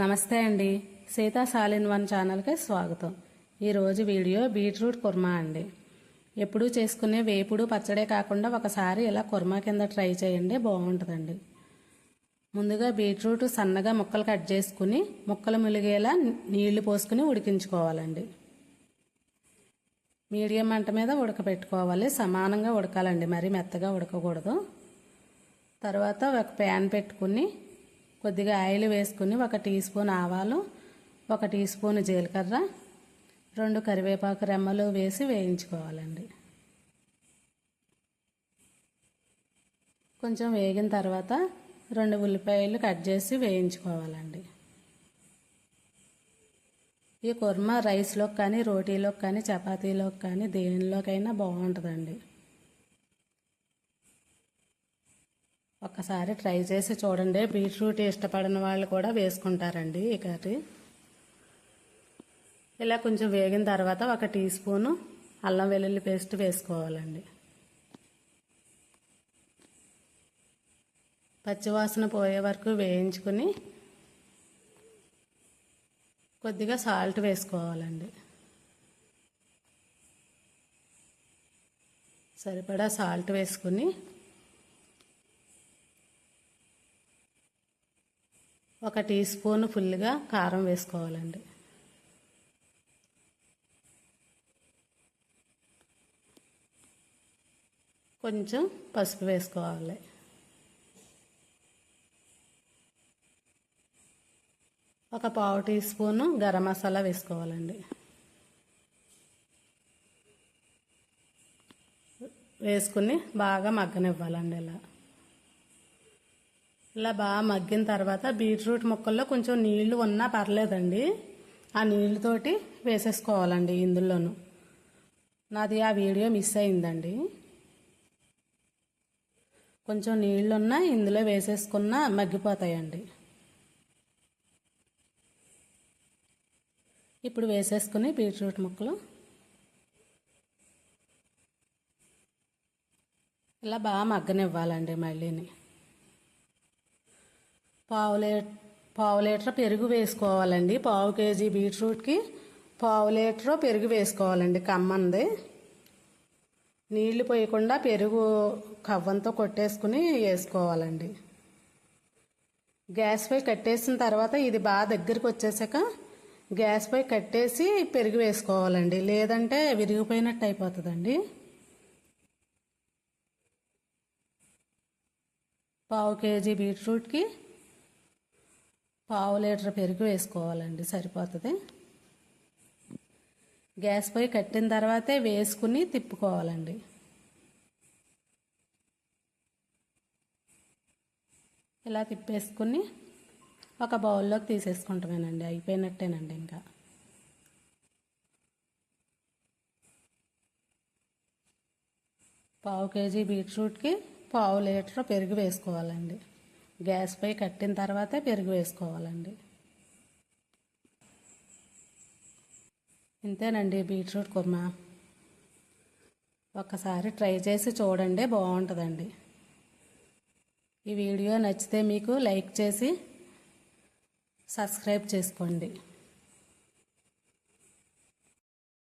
నమస్తే అండి. సీతా సాలిన్ వన్ ఛానల్కి స్వాగతం. ఈరోజు వీడియో బీట్రూట్ కుర్మా అండి. ఎప్పుడూ చేసుకునే వేపుడు పచ్చడే కాకుండా ఒకసారి ఇలా కుర్మా కింద ట్రై చేయండి బాగుంటుందండి. ముందుగా బీట్రూట్ సన్నగా ముక్కలు కట్ చేసుకుని ముక్కలు ములిగేలా నీళ్ళు పోసుకుని ఉడికించుకోవాలండి. మీడియం మంట మీద ఉడకబెట్టుకోవాలి సమానంగా ఉడకాలండి. మరీ మెత్తగా ఉడకకూడదు. తర్వాత ఒక ప్యాన్ పెట్టుకుని కొద్దిగా ఆయిల్ వేసుకుని ఒక టీ స్పూన్ ఆవాలు ఒక టీ స్పూన్ జీలకర్ర రెండు కరివేపాకు రెమ్మలు వేసి వేయించుకోవాలండి. కొంచెం వేగిన తర్వాత రెండు ఉల్లిపాయలు కట్ చేసి వేయించుకోవాలండి. ఈ కుర్మా రైస్లోకి కానీ రోటీలోకి కానీ చపాతీలోకి కానీ దేనిలోకైనా బాగుంటుందండి. ఒకసారి ట్రై చేసి చూడండి. బీట్రూట్ ఇష్టపడిన వాళ్ళు కూడా వేసుకుంటారండి ఈ కర్రీ. ఇలా కొంచెం వేగిన తర్వాత ఒక టీ స్పూను అల్లం వెల్లుల్లి పేస్ట్ వేసుకోవాలండి. పచ్చివాసన పోయే వరకు వేయించుకుని కొద్దిగా సాల్ట్ వేసుకోవాలండి. సరిపడా సాల్ట్ వేసుకుని ఒక టీ స్పూన్ ఫుల్గా కారం వేసుకోవాలండి. కొంచెం పసుపు వేసుకోవాలి. ఒక పావు టీ స్పూను గరం మసాలా వేసుకోవాలండి. వేసుకుని బాగా మగ్గనివ్వాలండి ఇలా. ఇలా బాగా మగ్గిన తర్వాత బీట్రూట్ ముక్కల్లో కొంచెం నీళ్ళు ఉన్నా పర్లేదండి. ఆ నీళ్ళతోటి వేసేసుకోవాలండి ఇందులోను. నాది ఆ వీడియో మిస్ అయిందండి. కొంచెం నీళ్ళున్నా ఇందులో వేసేసుకున్నా మగ్గిపోతాయండి. ఇప్పుడు వేసేసుకుని బీట్రూట్ ముక్కలు. ఇలా బాగా మగ్గనివ్వాలండి మళ్ళీని. పావు లీ పావు లీటర్ పెరుగు వేసుకోవాలండి. పావు కేజీ బీట్రూట్కి పావు లీటర్ పెరుగు వేసుకోవాలండి. కమ్మంది. నీళ్ళు పోయకుండా పెరుగు కవ్వంతో కొట్టేసుకుని వేసుకోవాలండి. గ్యాస్ పై కట్టేసిన తర్వాత ఇది బాగా దగ్గరికి వచ్చేసాక గ్యాస్ పై కట్టేసి పెరుగు వేసుకోవాలండి. లేదంటే విరిగిపోయినట్టు అయిపోతుందండి. పావు కేజీ బీట్రూట్కి పావు లీటర్ పెరుగు వేసుకోవాలండి సరిపోతుంది. గ్యాస్ పై కట్టిన తర్వాతే వేసుకుని తిప్పుకోవాలండి. ఇలా తిప్పేసుకుని ఒక బౌల్లోకి తీసేసుకుంటామేనండి అయిపోయినట్టేనండి ఇంకా. పావు కేజీ బీట్రూట్కి పావు లీటర్ పెరుగు వేసుకోవాలండి. గ్యాస్ పై కట్టిన తర్వాత పెరుగు వేసుకోవాలండి. ఇంతేనండి బీట్రూట్ కుర్మా. ఒక్కసారి ట్రై చేసి చూడండి బాగుంటుందండి. ఈ వీడియో నచ్చితే మీకు లైక్ చేసి సబ్స్క్రైబ్ చేసుకోండి.